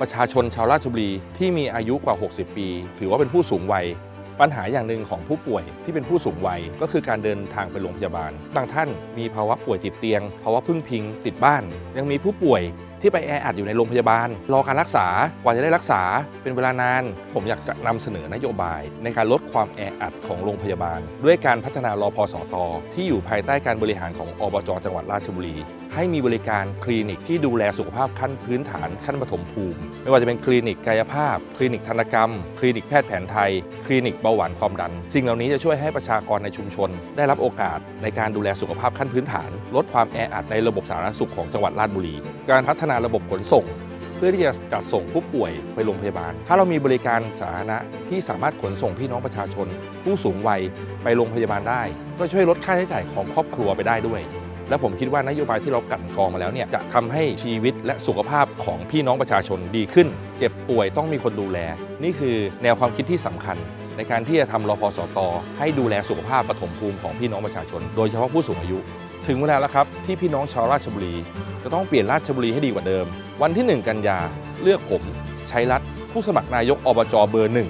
ประชาชนชาวราชบุรีที่มีอายุกว่า 60 ปี ถือว่าเป็นผู้สูงวัย ปัญหาอย่างหนึ่งของผู้ป่วยที่เป็นผู้สูงวัยก็คือการเดินทางไปโรงพยาบาล บางท่านมีภาวะป่วยติดเตียง ภาวะพึ่งพิงติดบ้าน ยังมีผู้ป่วย ที่ไปแออัดอยู่ในโรงพยาบาล รอการรักษากว่าจะได้รักษาเป็นเวลานาน ผมอยากจะนำเสนอนโยบาย ในการลดความแออัดของโรงพยาบาล ด้วยการพัฒนารอพสตที่อยู่ภายใต้การบริหารของอบจจังหวัดราชบุรี ให้มีบริการคลินิกที่ดูแลสุขภาพขั้นพื้นฐานขั้นปฐมภูมิ ไม่ว่าจะเป็นคลินิกกายภาพ คลินิกทันกรรม คลินิกแพทย์แผนไทย คลินิกเบาหวานความดัน สิ่งเหล่านี้จะช่วยให้ประชากรในชุมชน ได้รับโอกาสในการดูแลสุขภาพขั้นพื้นฐาน ลดความแออัดในระบบสาธารณสุขของจังหวัดราชบุรี การพัฒนาระบบขนส่ง เพื่อที่จะจัดส่งผู้ป่วยไปโรงพยาบาล ถ้าเรามีบริการสาธารณะที่สามารถขนส่งพี่น้องประชาชน ผู้สูงวัยไปโรงพยาบาลได้ ก็ช่วยลดค่าใช้จ่ายของครอบครัวไปได้ด้วย และผมคิดว่านโยบายที่เรากันกองมาแล้วเนี่ยจะทำให้ชีวิตและสุขภาพของพี่น้องประชาชนดีขึ้น เจ็บป่วยต้องมีคนดูแล นี่คือแนวความคิดที่สำคัญในการที่จะทำรพสต ให้ดูแลสุขภาพปฐมภูมิของพี่น้องประชาชน โดยเฉพาะผู้สูงอายุ ถึงเวลาแล้วครับที่พี่น้องชาวราชบุรี จะต้องเปลี่ยนราชบุรีให้ดีกว่าเดิม วันที่ 1 กันยาเลือกผมชัยรัตน์ผู้สมัครนายกอบจเบอร์หนึ่ง